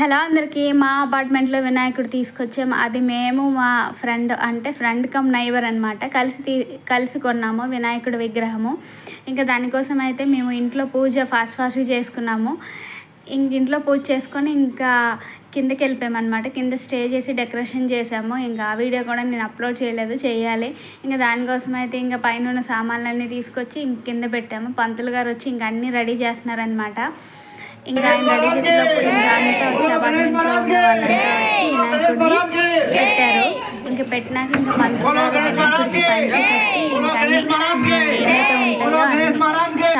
Hello అందరికీ మా అపార్ట్మెంట్లో వినాయకుడు తీసుకొచ్చాము. అది మేము మా ఫ్రెండ్ అంటే ఫ్రెండ్ కమ్ నైబర్ అనమాట కలిసి తీ కలిసి కొన్నాము వినాయకుడి విగ్రహము. ఇంకా దానికోసం అయితే మేము ఇంట్లో పూజ ఫాస్ట్ ఫాస్ట్గా చేసుకున్నాము. ఇంక ఇంట్లో పూజ చేసుకొని ఇంకా కిందకి వెళ్ళిపోయామన్నమాట. కింద స్టే చేసి డెకరేషన్ చేసాము. ఇంకా ఆ వీడియో కూడా నేను అప్లోడ్ చేయలేదు చేయాలి. ఇంకా దానికోసం అయితే ఇంకా పైన ఉన్న సామాన్లన్నీ తీసుకొచ్చి ఇంక కింద పెట్టాము. పంతులు గారు వచ్చి ఇంకా అన్నీ రెడీ చేస్తున్నారనమాట ఇంకా ఆయన రెడీ చేసినప్పుడు ఇంకా అంతా వచ్చి అపార్ట్మెంట్లో ఉన్న వాళ్ళంతా వచ్చి వినాయకుడిని పెట్టారు. ఇంకా పెట్టినాక ఇంకా పంతులు గారు వినాయకుడికి పంచి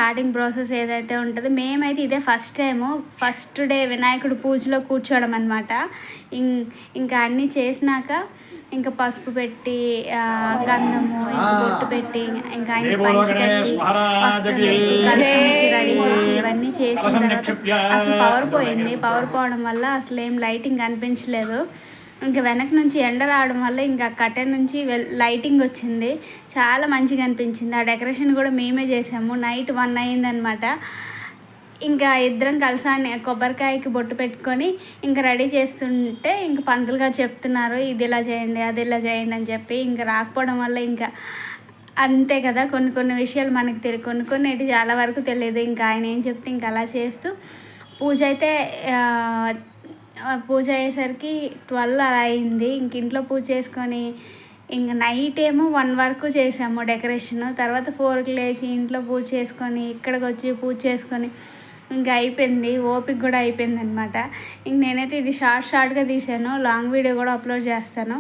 స్టార్టింగ్ ప్రాసెస్ ఏదైతే ఉంటుందో మేమైతే ఇదే ఫస్ట్ టైము. ఫస్ట్ డే వినాయకుడు పూజలో కూర్చోవడం అనమాట ఇంకా అన్నీ చేసినాక ఇంకా పసుపు పెట్టి గంధము ఇంకా బొట్టు పెట్టి ఇంకా ఆయన రెడీ చేసి ఇవన్నీ చేసిన తర్వాత అసలు పవర్ పోయింది. పవర్ పోవడం వల్ల అసలు ఏం లైటింగ్ అనిపించలేదు ఇంకా వెనక నుంచి ఎండ రావడం వల్ల ఇంకా కటెన్ నుంచి లైటింగ్ వచ్చింది. చాలా మంచిగా అనిపించింది. ఆ డెకరేషన్ కూడా మేమే చేసాము. నైట్ వన్ అయిందనమాట ఇంకా ఇద్దరం కలసాన్ని కొబ్బరికాయకి బొట్టు పెట్టుకొని ఇంకా రెడీ చేస్తుంటే ఇంకా పంతులు గారు చెప్తున్నారు ఇది ఇలా చేయండి అది ఇలా చేయండి అని చెప్పి. ఇంకా రాకపోవడం వల్ల ఇంకా అంతే కదా. కొన్ని కొన్ని విషయాలు మనకు తెలియదు కొన్ని కొన్ని చాలా వరకు తెలియదు ఇంకా ఆయన ఏం చెప్తే ఇంకా అలా చేస్తూ. పూజ అయితే పూజ అయ్యేసరికి ట్వెల్వ్ అలా అయింది. ఇంక ఇంట్లో పూజ చేసుకొని ఇంక నైట్ ఏమో వన్ వరకు చేసాము డెకరేషన్. తర్వాత ఫోర్కి లేచి ఇంట్లో పూజ చేసుకొని ఇక్కడికి వచ్చి పూజ చేసుకొని ఇంకా అయిపోయింది. ఓపిక కూడా అయిపోయింది అనమాట ఇంక నేనైతే ఇది షార్ట్ షార్ట్గా తీసాను. లాంగ్ వీడియో కూడా అప్లోడ్ చేస్తాను.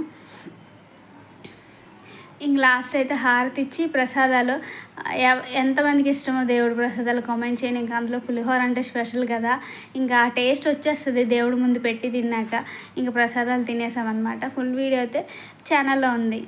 ఇంక లాస్ట్ అయితే హారతి ఇచ్చి ప్రసాదాలు ఎవ- ఎంతమందికి ఇష్టమో దేవుడి ప్రసాదాలు కామెంట్ చేయండి. ఇంకా అందులో పులిహోర అంటే స్పెషల్ కదా. ఇంకా ఆ టేస్ట్ వచ్చేస్తుంది దేవుడి ముందు పెట్టి తిన్నాక. ఇంకా ప్రసాదాలు తినేసామన్నమాట. ఫుల్ వీడియో అయితే ఛానల్లో ఉంది.